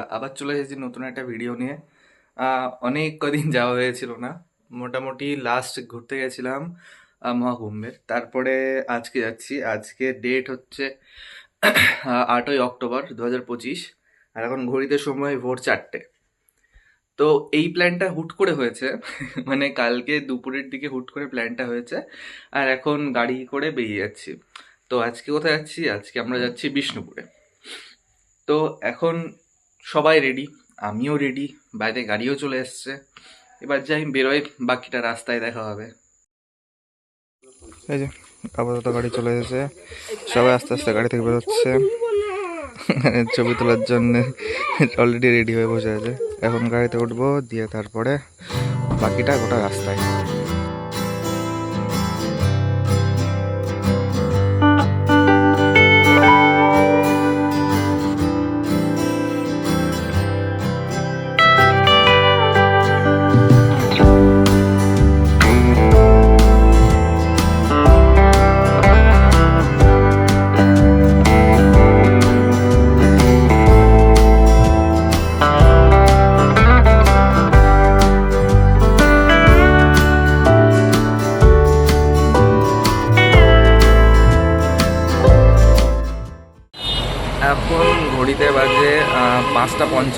বন্ধুরা আবার চলে এসেছি নতুন একটা ভিডিও নিয়ে। অনেক কদিন যাওয়া হয়েছিল না। মোটামুটি লাস্ট ঘুরতে গেছিলাম মহাকুম্ভের। তারপরে আজকে যাচ্ছি। আজকে ডেট হচ্ছে আটই অক্টোবর দু হাজার পঁচিশ। আর এখন ঘড়িতে সময় ভোর চারটে। তো এই প্ল্যানটা হুট করে হয়েছে। মানে কালকে দুপুরের দিকে হুট করে প্ল্যানটা হয়েছে। আর এখন গাড়ি করে বেরিয়ে যাচ্ছি। তো আজকে কোথায় যাচ্ছি? আজকে আমরা যাচ্ছি বিষ্ণুপুরে। তো এখন সবাই রেডি আমিও রেডি বাইরে গাড়িও চলে এসছে। এবার যাই বেরোয় বাকিটা রাস্তায় দেখা হবে। এই যে, আপাতত গাড়ি চলে এসেছে। সবাই আস্তে আস্তে গাড়ি থেকে বেরোচ্ছে। ছবি তোলার জন্য অলরেডি রেডি হয়ে বসে আছে। এখন গাড়িতে উঠবো, দিয়ে তারপরে বাকিটা গোটা রাস্তায়।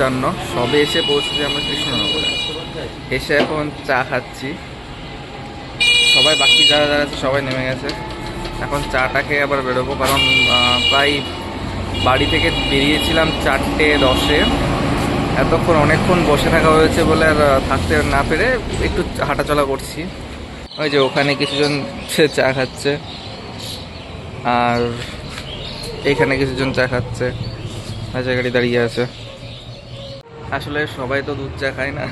পঞ্চান্ন সবে এসে পৌঁছেছি আমরা কৃষ্ণনগরে। এসে এখন চা খাচ্ছি। সবাই বাকি যারা যারা আছে সবাই নেমে গেছে। এখন চাটা খেয়ে আবার বেরোবো, কারণ প্রায় বাড়ি থেকে বেরিয়েছিলাম চারটে দশে। এতক্ষণ অনেকক্ষণ বসে থাকা হয়েছে বলে আর থাকতে না পেরে একটু হাঁটাচলা করছি। ওই যে ওখানে কিছুজন সে চা খাচ্ছে। আর এইখানে কিছুজন চা খাচ্ছে। আচ্ছা গাড়ি দাঁড়িয়ে আছে। আসলে সবাই তো দুধ চা খায় না।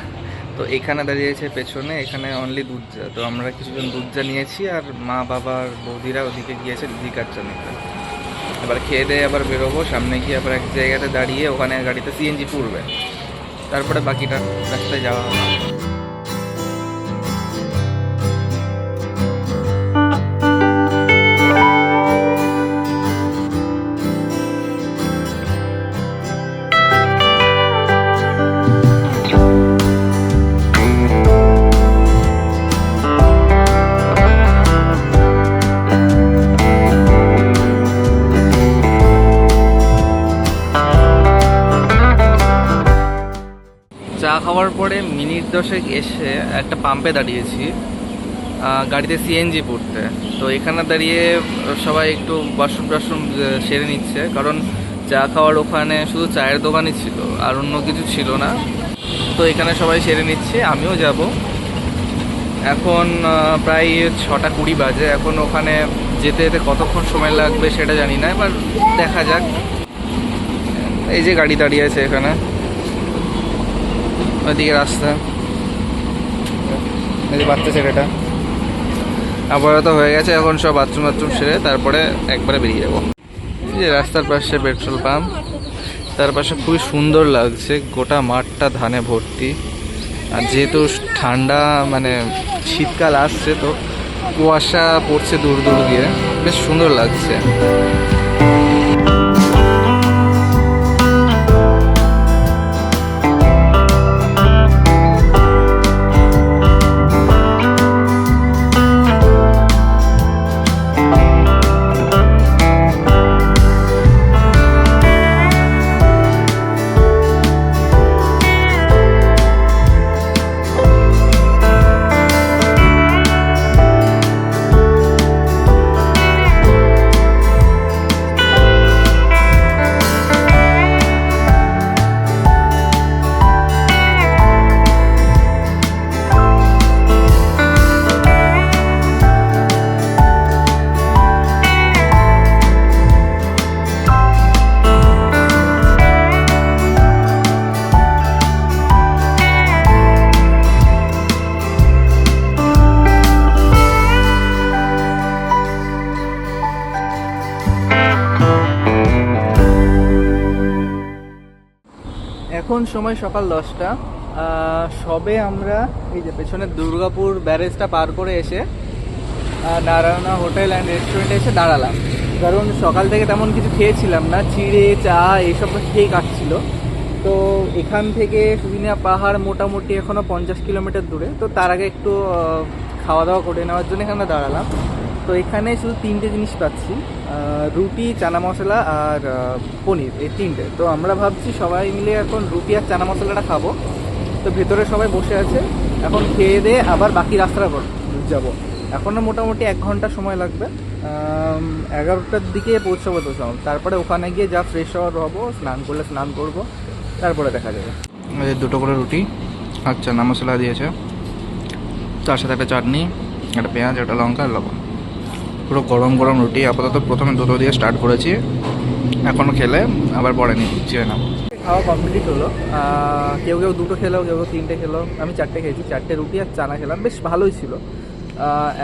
তো এখানে দাঁড়িয়েছে পেছনে, এখানে অনলি দুধ চা। তো আমরা কিছুজন দুধ চা নিয়েছি আর মা বাবার বৌদিরা ওদিকে গিয়েছে দিদি চা নিতে। এবার খেয়ে দিয়ে আবার বেরোবো, সামনে গিয়ে আবার এক জায়গাতে দাঁড়িয়ে ওখানে গাড়িতে সিএনজি পুরবে তারপরে বাকিটা রাস্তায় যাওয়া হবে। দশেক এসে একটা পাম্পে দাঁড়িয়েছি গাড়িতে সিএনজি পড়তে। তো এখানে দাঁড়িয়ে সবাই একটু বাথরুম টাশরুম সেরে নিচ্ছে, কারণ চা খাওয়ার ওখানে শুধু চায়ের দোকানই ছিল, আর অন্য কিছু ছিল না। তো এখানে সবাই সেরে নিচ্ছে, আমিও যাব। এখন প্রায় ছটা কুড়ি বাজে, এখন ওখানে যেতে যেতে কতক্ষণ সময় লাগবে সেটা জানি না, এবার দেখা যাক। এই যে গাড়ি দাঁড়িয়ে আছে এখানে, ওইদিকে রাস্তা। এই বাচ্চা ছেলেটা আপাতত হয়ে গেছে, এখন সব বাথরুম বাথরুম সেরে তারপরে একবারে বেরিয়ে যাব। যে রাস্তার পাশে পেট্রোল পাম্প তার পাশে খুবই সুন্দর লাগছে, গোটা মাঠটা ধানে ভর্তি। আর যেহেতু ঠান্ডা মানে শীতকাল আসছে তো, কুয়াশা পড়ছে দূর দূর দিয়ে, বেশ সুন্দর লাগছে। এখন সময় সকাল দশটা। সবে আমরা এই যে পেছনে দুর্গাপুর ব্যারেজটা পার করে এসে নারায়ণা হোটেল অ্যান্ড রেস্টুরেন্টে এসে দাঁড়ালাম। কারণ সকাল থেকে তেমন কিছু খেয়েছিলাম না, চিড়ে, চা, এইসব খেয়ে কাটছিল। তো এখান থেকে সুবিনা পাহাড় মোটামুটি এখনও পঞ্চাশ কিলোমিটার দূরে। তো তার আগে একটু খাওয়া দাওয়া করে নেওয়ার জন্য এখানে দাঁড়ালাম। তো এখানে শুধু তিনটে জিনিস পাচ্ছি রুটি, চানা মশলা আর পনির, এই তিনটে। তো আমরা ভাবছি সবাই মিলে এখন রুটি আর চানা মশলাটা খাব। তো ভেতরে সবাই বসে আছে, এখন খেয়ে দিয়ে আবার বাকি রাস্তাটা যাব। এখনও মোটামুটি এক ঘণ্টা সময় লাগবে। এগারোটার দিকে পৌঁছাবো তো সব। তারপরে ওখানে গিয়ে যা ফ্রেশ হওয়ার হব, স্নান করলে স্নান করব, তারপরে দেখা যাবে। দুটো করে রুটি আর চানা মশলা দিয়েছে। তার সাথে একটা চাটনি, একটা পেঁয়াজ, একটা লঙ্কা, আর লবণ। পুরো গরম গরম রুটি আপাতত প্রথমে দুটো দিয়ে স্টার্ট করেছি। এখনও খেলে আবার পরে নিচ্ছি না? খাওয়া কমপ্লিট হলো। কেউ কেউ দুটো খেলো কেউ কেউ তিনটে খেলো আমি চারটে খেয়েছি, চারটে রুটি আর চানা খেলাম। বেশ ভালোই ছিল।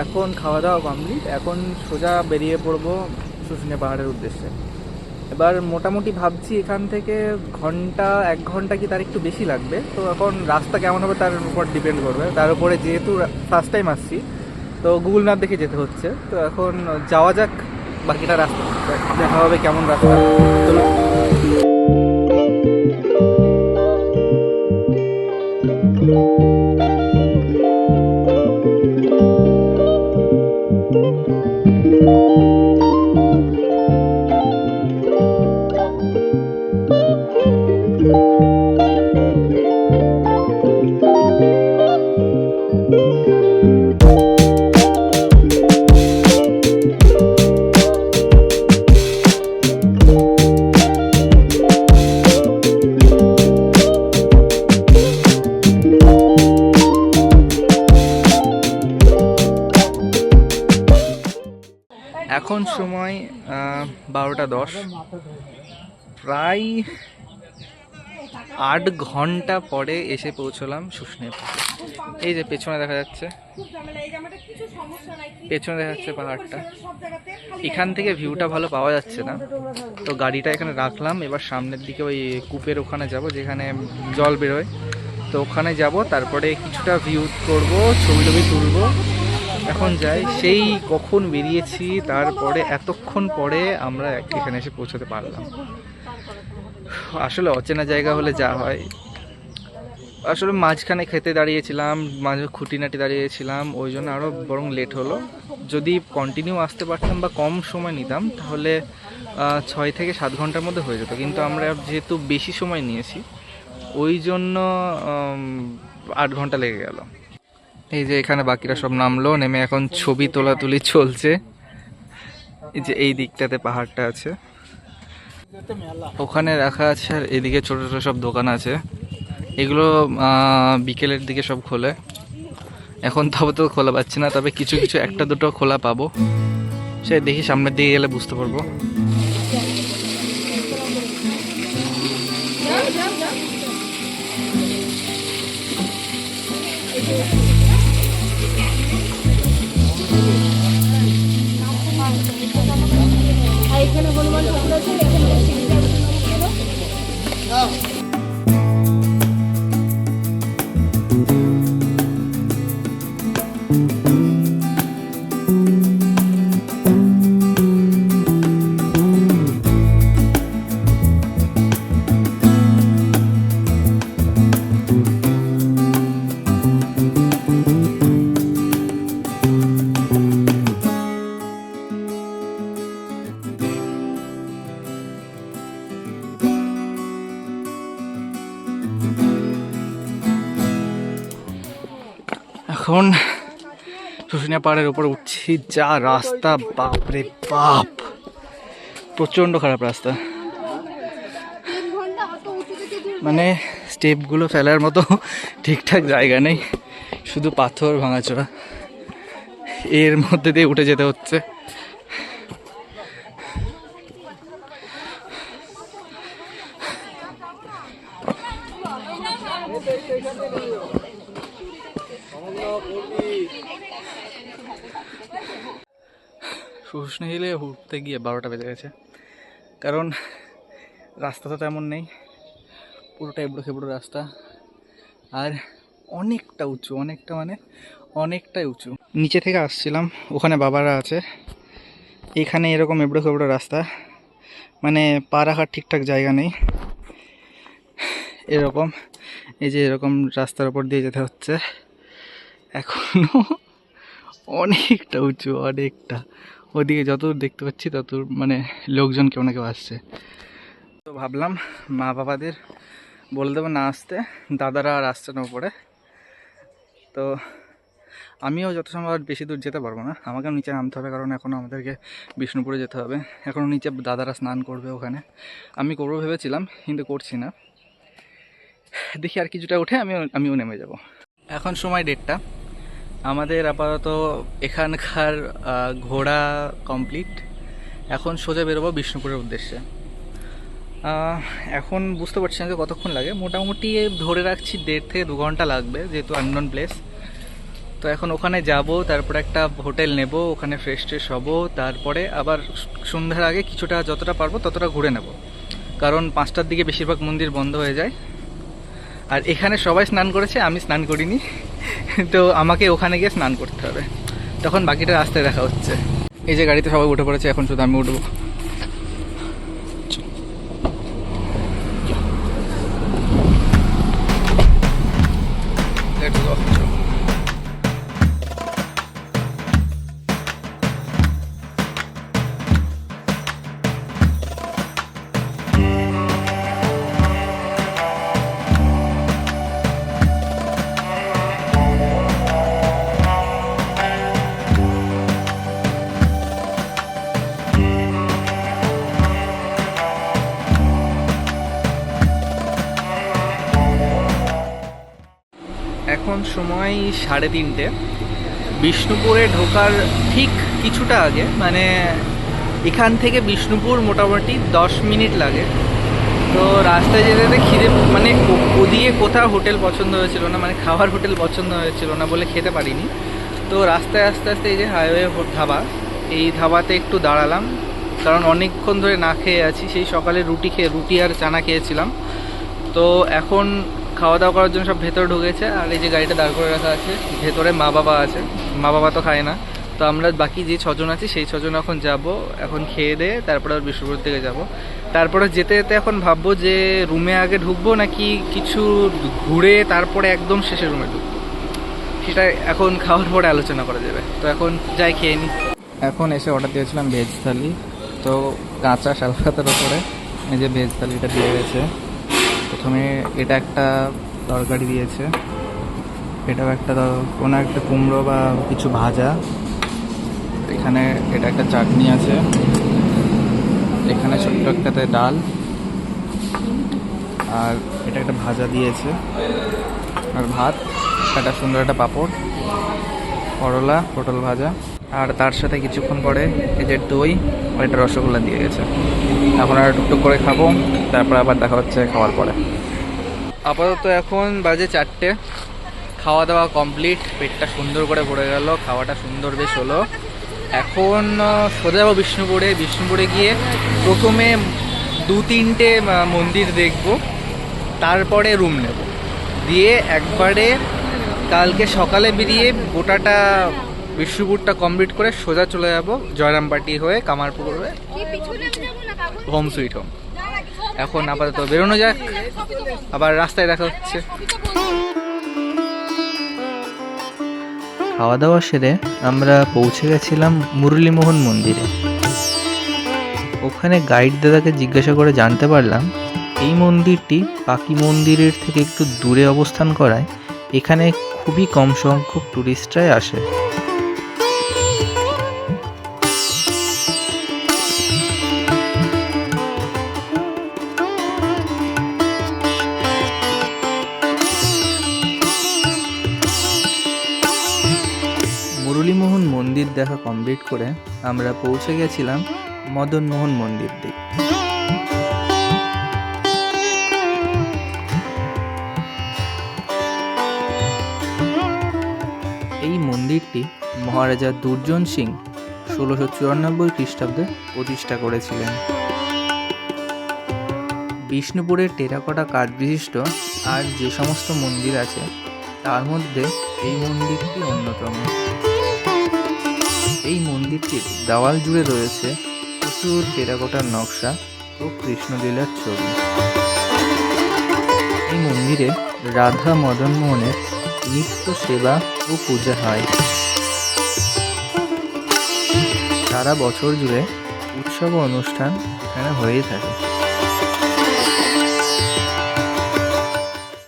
এখন খাওয়া দাওয়া কমপ্লিট এখন সোজা বেরিয়ে পড়ব শুশুনিয়া পাহাড়ের উদ্দেশ্যে। এবার মোটামুটি ভাবছি এখান থেকে ঘণ্টা, এক ঘণ্টা কি তার একটু বেশি লাগবে। তো এখন রাস্তা কেমন হবে তার উপর ডিপেন্ড করবে। তার উপরে যেহেতু ফার্স্ট টাইম আসছি তো গুগল ম্যাপ দেখে যেতে হচ্ছে। তো এখন যাওয়া যাক, বাকিটা রাস্তা। দেখা হবে কেমন রাস্তা। চলো। এখন আট ঘণ্টা পরে এসে পৌঁছলাম শুশনিয়া এই যে পেছনে দেখা যাচ্ছে। পেছনে দেখা যাচ্ছে পাহাড়টা। এখান থেকে ভিউটা ভালো পাওয়া যাচ্ছে না। তো গাড়িটা এখানে রাখলাম এবার সামনের দিকে ওই কূপের ওখানে যাব যেখানে জল বেরোয়। তো ওখানে যাব তারপরে কিছুটা ভিউ করব ছবি টবি তুলবো। এখন যাই সেই কখন বেরিয়েছি তারপরে এতক্ষণ পরে আমরা এখানে এসে পৌঁছতে পারলাম। আসলে অচেনা জায়গা হলে যা হয়। আসলে মাঝখানে খেতে দাঁড়িয়েছিলাম, মাঝে খুঁটিনাটি দাঁড়িয়েছিলাম, ওই জন্য আরও বরং লেট হলো। যদি কন্টিনিউ আসতে পারতাম বা কম সময় নিতাম, তাহলে ছয় থেকে সাত ঘণ্টার মধ্যে হয়ে যেত। কিন্তু আমরা যেহেতু বেশি সময় নিয়েছি, ওই জন্য আট ঘণ্টা লেগে গেল। এই যে এখানে বাকিরা সব নামলো, নেমে এখন ছবি তোলাতুলি চলছে। এই যে এই দিকটাতে পাহাড়টা আছে। ওখানে রাখা আছে আর এদিকে ছোট ছোট সব দোকান আছে। এগুলো বিকেলের দিকে সব খোলে। এখন তবে তো খোলা পাচ্ছি না, তবে কিছু কিছু একটা দুটো খোলা পাবো। সে দেখি সামনের দিকে গেলে বুঝতে পারব। আর আছে। এখন শুশুনিয়া পাহাড়ের উপর উঠছি, যা রাস্তা, বাপরে বাপ। প্রচণ্ড খারাপ রাস্তা। মানে স্টেপগুলো ফেলার মতো ঠিকঠাক জায়গা নেই, শুধু পাথর ভাঙাচোড়া এর মধ্যে দিয়ে উঠে যেতে হচ্ছে। উঠতে গিয়ে বারোটা বেজে গেছে। কারণ রাস্তা তো তেমন নেই পুরোটা এবড়ো খেবড়ো রাস্তা। আর অনেকটা উঁচু, অনেকটা মানে অনেকটাই উঁচু। নিচে থেকে আসছিলাম, ওখানে বাবারা আছে। এখানে এরকম এবড়ো খেবড়ো রাস্তা মানে পা রাখার ঠিকঠাক জায়গা নেই। এরকম, এই যে এরকম রাস্তার উপর দিয়ে যেতে হচ্ছে। এখনও অনেকটা উঁচু, অনেকটা। ওদিকে যত দেখতে পাচ্ছি তত মানে লোকজন কেউ না কেউ আসছে। তো ভাবলাম মা বাবাদের বলে দেবো না আসতে, দাদারা আর আসছে না উপরে। তো আমিও যত সম্ভব আর বেশি দূর যেতে পারব না। আমাকেও নিচে নামতে হবে, কারণ এখনও আমাদেরকে বিষ্ণুপুরে যেতে হবে। এখনও নিচে দাদারা স্নান করবে ওখানে। আমি করব ভেবেছিলাম, কিন্তু করছি না। দেখি আর কিছুটা উঠে আমি আমিও নেমে যাব। এখন সময় ডেটটা আমাদের আপাতত এখানকার ঘোরা কমপ্লিট এখন সোজা বেরোবো বিষ্ণুপুরের উদ্দেশ্যে। এখন বুঝতে পারছি না যে কতক্ষণ লাগে। মোটামুটি ধরে রাখছি দেড় থেকে দু ঘণ্টা লাগবে, যেহেতু আননোন প্লেস তো এখন ওখানে যাব, তারপরে একটা হোটেল নেব, ওখানে ফ্রেশ ট্রেশ হব, তারপরে আবার সন্ধ্যার আগে কিছুটা যতটা পারব ততটা ঘুরে নেব। কারণ পাঁচটার দিকে বেশিরভাগ মন্দির বন্ধ হয়ে যায়। আর এখানে সবাই স্নান করেছে, আমি স্নান করিনি। তো আমাকে ওখানে গিয়ে স্নান করতে হবে। তখন বাকিটা রাস্তায় দেখা হচ্ছে। এই যে গাড়িতে সবাই উঠে পড়েছে, এখন শুধু আমি উঠবো। সময় সাড়ে তিনটে। বিষ্ণুপুরে ঢোকার ঠিক কিছুটা আগে মানে এখান থেকে বিষ্ণুপুর মোটামুটি দশ মিনিট লাগে। তো রাস্তায় যেতে যেতে খিদে মানে ওদিকে কোথাও হোটেল পছন্দ হয়েছিল না মানে খাবার হোটেল পছন্দ হয়েছিল না বলে খেতে পারিনি। তো রাস্তায় আস্তে আস্তে এই যে হাইওয়ে ধাবা, এই ধাবাতে একটু দাঁড়ালাম। কারণ অনেকক্ষণ ধরে না খেয়ে আছি, সেই সকালে রুটি খেয়ে, রুটি আর চানা খেয়েছিলাম। তো এখন খাওয়া দাওয়া করার জন্য সব ভেতরে ঢুকেছে, আর এই যে গাড়িটা দাঁড় করে রাখা আছে, ভেতরে মা বাবা আছে। মা বাবা তো খায় না। তো আমরা বাকি যে ছজন আছি, সেই ছজন এখন যাব, এখন খেয়ে দিয়ে তারপরে আর বিষ্ণুপুর থেকে যাব। তারপরে যেতে যেতে এখন ভাববো যে রুমে আগে ঢুকবো নাকি কিছু ঘুরে তারপরে একদম শেষে রুমে ঢুকবো? সেটা এখন খাওয়ার পরে আলোচনা করা যাবে। তো এখন যাই খেয়ে নিই এখন এসে অর্ডার দিয়েছিলাম ভেজ থালি। তো কাঁচা শালপাতার ওপরে এই যে ভেজ থালিটা দিয়ে গেছে। প্রথমে এটা একটা তরকারি দিয়েছে। এটাও একটা কোনো একটা কুমড়ো বা কিছু ভাজা। এখানে এটা একটা চাটনি আছে। এখানে ছোট্ট একটাতে ডাল। আর এটা একটা ভাজা দিয়েছে। আর ভাত, একটা সুন্দর একটা পাঁপড়, করলা, পটল ভাজা। আর তার সাথে কিছুক্ষণ পরে এই যে দই ও একটা রসগোল্লা দিয়ে গেছে। এখন আর টুকটুক করে খাব, তারপর আবার দেখা হচ্ছে খাওয়ার পরে। আপাতত এখন বাজে চারটে। খাওয়া দাওয়া কমপ্লিট পেটটা সুন্দর করে ভরে গেল খাওয়াটা সুন্দর বেশ হলো। এখন সোজা যাব বিষ্ণুপুরে। বিষ্ণুপুরে গিয়ে প্রথমে দু তিনটে মন্দির দেখব তারপরে রুম নেব। দিয়ে একবারে কালকে সকালে বেরিয়ে গোটাটা বিষ্ণুপুরটা কমপ্লিট করে সোজা চলে যাব জয়রামবাটি হয়ে কামারপুর হয়ে হোম সুইট হোম। এখন আপাতত বেরোনো যাক। আবার রাস্তায় দেখা হচ্ছে। খাওয়া দাওয়া সেরে আমরা পৌঁছে গেছিলাম মুরলীমোহন মন্দিরে। ওখানে গাইড দাদাকে জিজ্ঞাসা করে জানতে পারলাম, এই মন্দিরটি বাকি মন্দিরের থেকে একটু দূরে অবস্থান করায়, এখানে খুবই কম সংখ্যক টুরিস্টরাই আসে। কমপ্লিট করে আমরা পৌঁছে গেছিলাম মদনমোহন মন্দির দিক। এই মন্দিরটি মহারাজা দুর্জন সিং ষোলোশো চুরানব্বই খ্রিস্টাব্দে প্রতিষ্ঠা করেছিলেন। বিষ্ণুপুরের টেরাকোটা কাঠ বিশিষ্ট আর যে সমস্ত মন্দির আছে, তার মধ্যে এই মন্দিরটি অন্যতম। এই মন্দিরটির দেওয়াল জুড়ে রয়েছে প্রচুর টেরাকোটার নকশা ও কৃষ্ণলীলার ছবি। এই মন্দিরে রাধা মদন মোহনের নিত্য সেবা ও পূজা হয়। সারা বছর জুড়ে উৎসব অনুষ্ঠান এখানে হয়েই থাকে।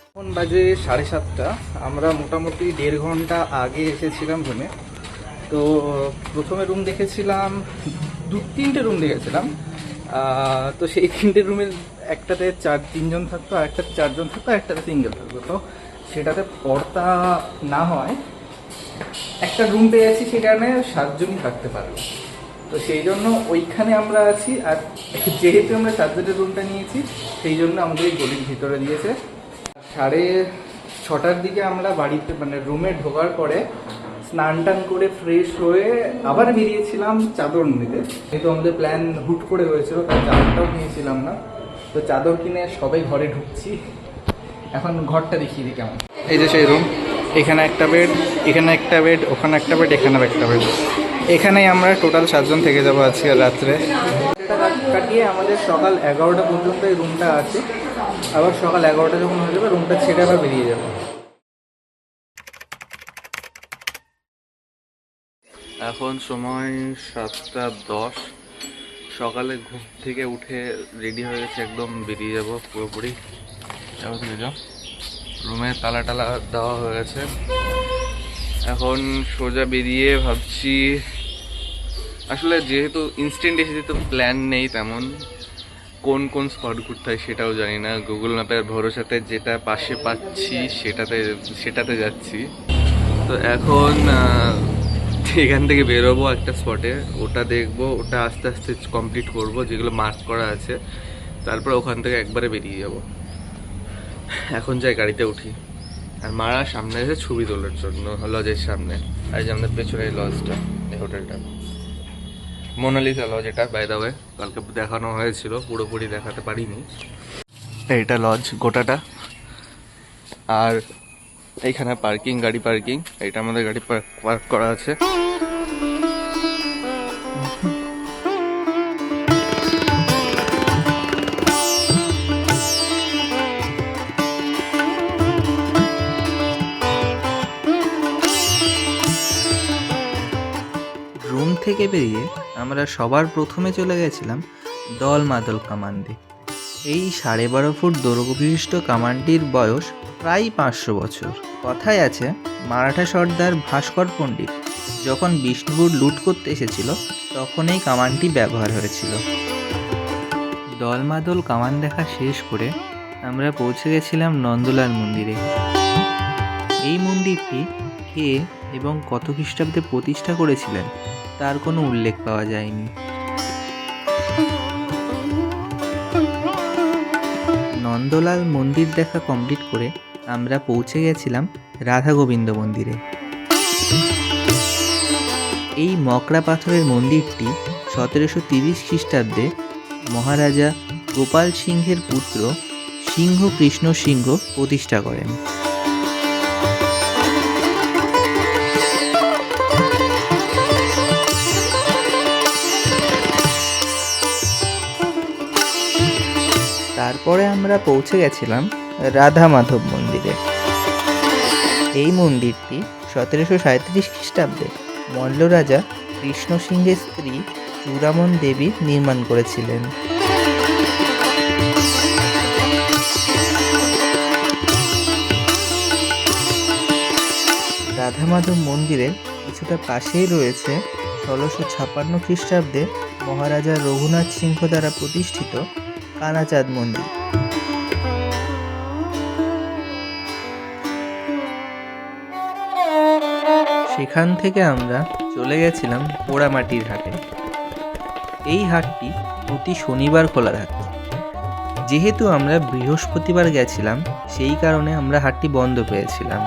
এখন বাজে সাড়ে সাতটা। আমরা মোটামুটি দেড় ঘণ্টা আগে এসেছিলাম রুমে। তো, প্রথমে রুম দেখেছিলাম, দু, তিনটে রুম দেখেছিলাম। তো সেই তিনটে রুমের একটাতে চার, তিনজন থাকতো, আর একটাতে চারজন থাকতো, আর একটাতে সিঙ্গেল থাকতো। তো সেটাতে পর্দা না হয়, একটা রুম পেয়েছি সেখানে সাতজনই থাকতে পারবে তো সেই জন্য ওইখানে আমরা আছি, আর যেহেতু আমরা সাতজনের রুমটা নিয়েছি, সেই জন্য আমাদের এই গলির ভিতরে দিয়েছে। সাড়ে ছটার দিকে আমরা বাড়িতে মানে রুমে ঢোকার পরে স্নান টান করে ফ্রেশ হয়ে আবার বেরিয়েছিলাম চাদর নিতে। যেহেতু আমাদের প্ল্যান হুট করে হয়েছিল, তাই চাদরটাও নিয়েছিলাম না। তো চাদর কিনে সবাই ঘরে ঢুকছি। এখন ঘরটা দেখিয়ে দিই কেমন। এই যে সেই রুম এখানে একটা বেড এখানে একটা বেড ওখানে একটা বেড এখানে একটা বেড এখানেই আমরা টোটাল সাতজন থেকে যাব আজকে রাত্রে। কাটিয়ে আমাদের সকাল এগারোটা পর্যন্ত এই রুমটা আছে। আবার সকাল এগারোটা যখন হয়ে যাবে রুমটা ছেড়ে আবার বেরিয়ে যাব। এখন সময় সাতটা দশ। সকালে ঘুম থেকে উঠে রেডি হয়ে গেছে, একদম বেরিয়ে যাব পুরোপুরি। এখন যাও। রুমে তালা টালা দেওয়া হয়ে গেছে। এখন সোজা বেরিয়ে ভাবছি, আসলে যেহেতু ইনস্ট্যান্ট এসেছে তো প্ল্যান নেই তেমন। কোন কোন স্পট ঘুরতে হয় সেটাও জানি না। গুগল ম্যাপের ভরসাতে যেটা পাশে পাচ্ছি সেটাতে সেটাতে যাচ্ছি। তো এখন এখান থেকে বেরোবো একটা স্পটে ওটা দেখব, ওটা আস্তে আস্তে কমপ্লিট করব, যেগুলো মার্ক করা আছে। তারপর ওখান থেকে একবারে বেরিয়ে যাব। এখন যাই গাড়িতে উঠি। আর মারা সামনে এসে ছবি তোলার জন্য লজের সামনে। আর যে আমাদের পেছনে এই লজটা এই হোটেলটা মোনালিসা লজ এটা বাই দা ওয়ে কালকে দেখানো হয়েছিল, পুরোপুরি দেখাতে পারিনি। এটা লজ গোটাটা। আর এইখানে পার্কিং, গাড়ি পার্কিং এটা আমাদের গাড়ি পার্ক করা আছে। রুম থেকে বেরিয়ে আমরা সবার প্রথমে চলে গেছিলাম দল মাদল কামান্ডে। এই সাড়ে বারো ফুট দৈর্ঘ্য বিশিষ্ট কামানটির বয়স প্রায় পাঁচশো বছর। কথায় আছে, মারাঠা সর্দার ভাস্কর পণ্ডিত যখন বিষ্ণুপুর লুট করতে এসেছিল তখন এই কামানটি ব্যবহার হয়েছিল। দলমাদল কামান দেখা শেষ করে আমরা পৌঁছে গেছিলাম নন্দলাল মন্দিরে। এই মন্দিরটি কে এবং কত খ্রিস্টাব্দে প্রতিষ্ঠা করেছিলেন, তার কোনো উল্লেখ পাওয়া যায়নি। নন্দলাল মন্দির দেখা কমপ্লিট করে আমরা পৌঁছে গেছিলাম রাধা গোবিন্দ মন্দিরে। এই মকরা পাথরের মন্দিরটি সতেরোশো তিরিশ খ্রিস্টাব্দে মহারাজা গোপাল সিংহের পুত্র সিংহ কৃষ্ণ সিংহ প্রতিষ্ঠা করেন। আমরা পৌঁছে গেছিলাম রাধা মাধব মন্দিরে। এই মন্দিরটি সতেরোশো সাঁত্রিশ খ্রিস্টাব্দে মল্ল রাজা কৃষ্ণ সিংহের স্ত্রী চূড়ামন দেবী নির্মাণ করেছিলেন। রাধা মাধব মন্দিরের কিছুটা পাশেই রয়েছে ষোলোশো ছাপান্ন খ্রিস্টাব্দে মহারাজা রঘুনাথ সিংহ দ্বারা প্রতিষ্ঠিত কানাচাঁদ মন্দির। সেখান থেকে আমরা চলে গেছিলাম পোড়ামাটির হাটে। এই হাটটি প্রতি শনিবার খোলা থাকে। যেহেতু আমরা বৃহস্পতিবার গেছিলাম, সেই কারণে আমরা হাটটি বন্ধ পেয়েছিলাম।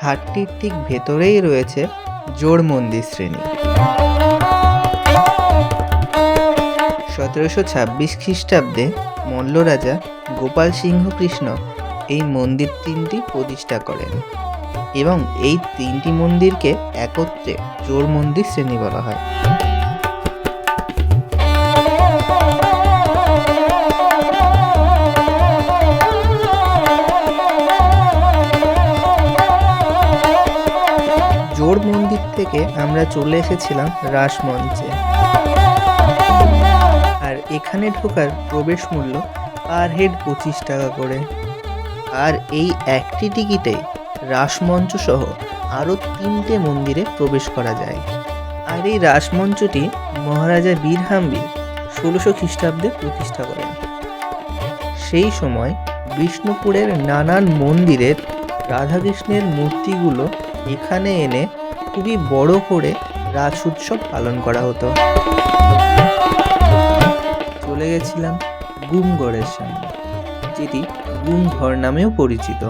হাটটির ঠিক ভেতরেই রয়েছে জোড় মন্দির শ্রেণি। সতেরোশো ছাব্বিশ খ্রিস্টাব্দে মল্ল রাজা গোপাল সিংহ কৃষ্ণ এই মন্দির তিনটি প্রতিষ্ঠা করেন এবং এই তিনটি মন্দিরকে একত্রে জোর মন্দির শ্রেণি বলা হয়। জোর মন্দির থেকে আমরা চলে এসেছিলাম রাসমঞ্চে। এখানে ঢোকার প্রবেশ মূল্য পার হেড পঁচিশ টাকা করে। আর এই একটি টিকিটে রাসমঞ্চ সহ আরও তিনটে মন্দিরে প্রবেশ করা যায়। আর এই রাসমঞ্চটি মহারাজা বীরহাম্বি ষোলোশো খ্রিস্টাব্দে প্রতিষ্ঠা করেন। সেই সময় বিষ্ণুপুরের নানান মন্দিরের রাধাকৃষ্ণের মূর্তিগুলো এখানে এনে খুবই বড় করে রাস উৎসব পালন করা হতো। চলে গেছিলাম গুমগড়ের সামনে, যেটি গুমঘর নামেও পরিচিত।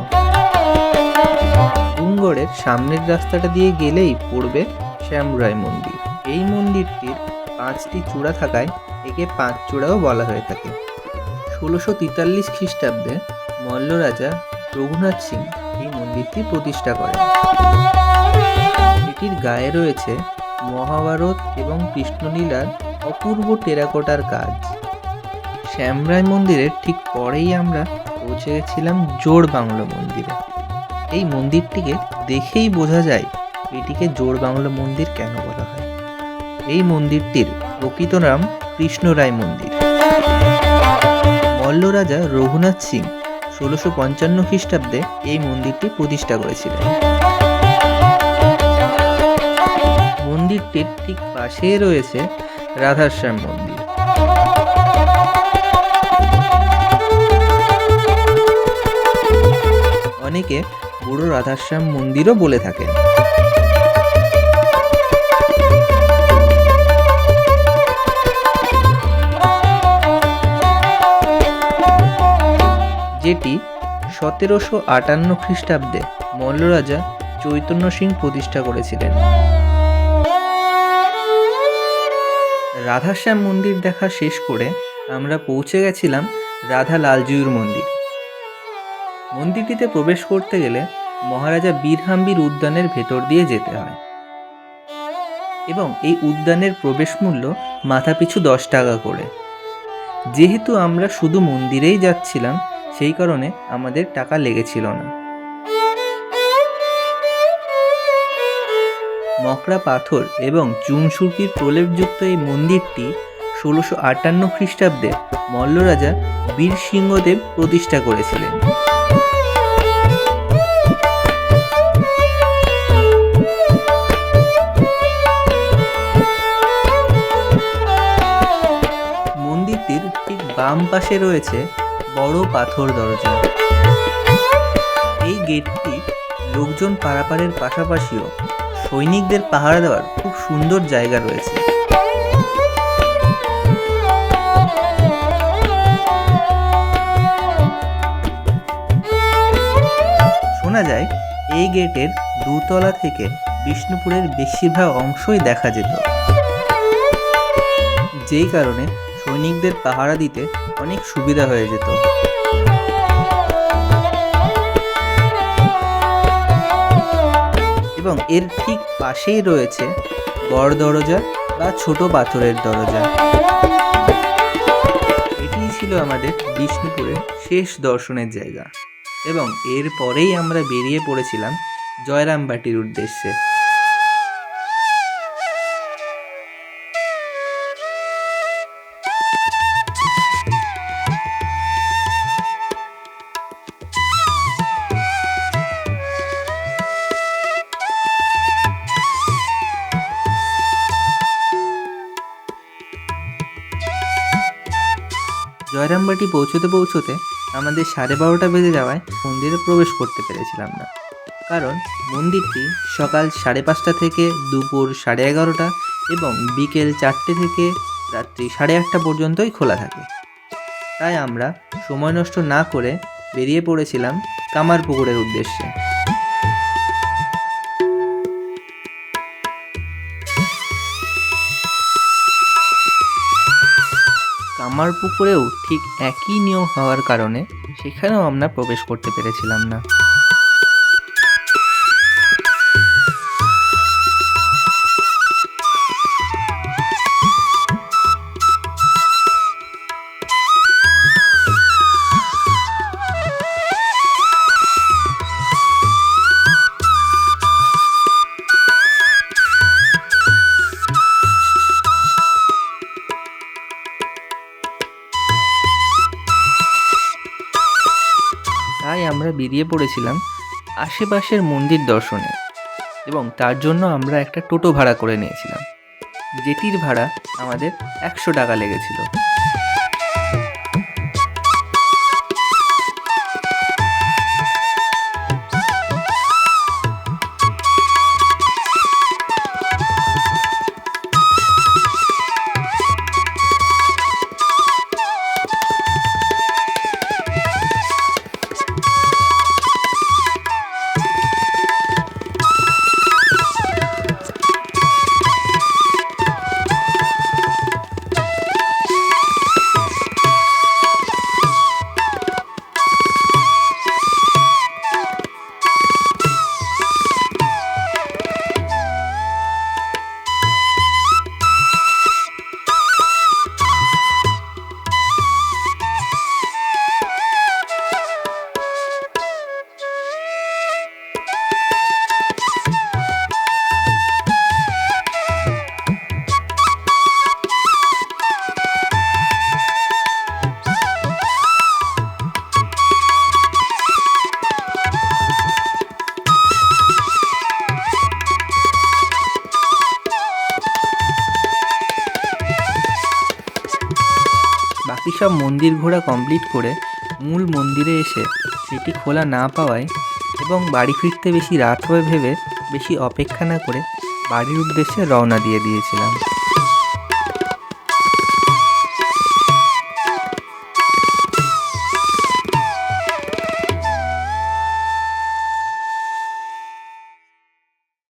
গুমগড়ের সামনের রাস্তাটা দিয়ে গেলেই পড়বে শ্যামরায় মন্দির। এই মন্দিরটির পাঁচটি চূড়া থাকায় একে পাঁচ চূড়াও বলা হয়ে থাকে। ষোলোশো তেতাল্লিশ খ্রিস্টাব্দে মল্ল রাজা রঘুনাথ সিং এই মন্দিরটি প্রতিষ্ঠা করেন। এটির গায়ে রয়েছে মহাভারত এবং কৃষ্ণলীলার অপূর্ব টেরাকোটার কাজ। শ্যামরায় মন্দিরের ঠিক পরেই আমরা পৌঁছে গেছিলাম জোড় বাংলো মন্দিরে। এই মন্দিরটিকে দেখেই বোঝা যায় এটিকে জোড় বাংলো মন্দির কেন বলা হয়। এই মন্দিরটির প্রকৃত নাম কৃষ্ণরায় মন্দির। মল্ল রাজা রঘুনাথ সিং ষোলোশো পঞ্চান্ন খ্রিস্টাব্দে এই মন্দিরটি প্রতিষ্ঠা করেছিলেন। মন্দিরটির ঠিক পাশেই রয়েছে রাধাশ্যাম মন্দির। অনেকে বুড়ো রাধাশ্যাম মন্দিরও বলে থাকেন। যেটি সতেরোশো আটান্ন খ্রিস্টাব্দে মল্লরাজা চৈতন্য সিং প্রতিষ্ঠা করেছিলেন। রাধাশ্যাম মন্দির দেখা শেষ করে আমরা পৌঁছে গেছিলাম রাধা লালজিউর মন্দির। মন্দিরটিতে প্রবেশ করতে গেলে মহারাজা বীরহাম্বির উদ্যানের ভেতর দিয়ে যেতে হয়। এবং এই উদ্যানের প্রবেশ মূল্য মাথাপিছু দশ টাকা করে। যেহেতু আমরা শুধু মন্দিরেই যাচ্ছিলাম, সেই কারণে আমাদের টাকা লেগেছিল না। মকরা পাথর এবং চুনসুরকির প্রলেপযুক্ত এই মন্দিরটি ষোলোশো আটান্ন খ্রিস্টাব্দে মল্লরাজা বীর সিংহদেব প্রতিষ্ঠা করেছিলেন। বাম পাশে রয়েছে বড় পাথর দরজা। এই গেটটি লোকজন পারাপারের পাশাপাশিও সৈনিকদের পাহারা দেওয়ার খুব সুন্দর জায়গা রয়েছে। শোনা যায়, এই গেটের দুতলা থেকে বিষ্ণুপুরের বেশিরভাগ অংশই দেখা যেত। যেই কারণে সৈনিকদের পাহারা দিতে অনেক সুবিধা হয়ে যেত। এবং এর ঠিক পাশেই রয়েছে বড় দরজা বা ছোট পাথরের দরজা। এটি ছিল আমাদের বিষ্ণুপুরের শেষ দর্শনের জায়গা। এবং এর পরেই আমরা বেরিয়ে পড়েছিলাম জয়রামবাটির উদ্দেশ্যে। পৌঁছতে পৌঁছতে আমাদের সাড়ে বারোটা বেজে যাওয়ায় মন্দিরে প্রবেশ করতে পেরেছিলাম না। কারণ মন্দিরটি সকাল সাড়ে পাঁচটা থেকে দুপুর সাড়ে এগারোটা এবং বিকেল চারটে থেকে রাত্রি সাড়ে আটটা পর্যন্তই খোলা থাকে। তাই আমরা সময় নষ্ট না করে বেরিয়ে পড়েছিলাম কামারপুকুরের উদ্দেশ্যে। কামারপুকুরেও ঠিক একই নিয়ম হওয়ার কারণে সেখানেও আমরা প্রবেশ করতে পেরেছিলাম না। বেরিয়ে পড়েছিলাম আশেপাশের মন্দির দর্শনে এবং তার জন্য আমরা একটা টোটো ভাড়া করে নিয়েছিলাম। যেটির ভাড়া আমাদের একশো টাকা লেগেছিল। মন্দির ঘোরা কমপ্লিট করে মূল মন্দিরে এসে সেটি খোলা না পাওয়ায় এবং বাড়ি ফিরতে বেশি রাত হবে ভেবে বেশি অপেক্ষা না করে বাড়ির উদ্দেশ্যে রওনা দিয়ে দিয়েছিলাম।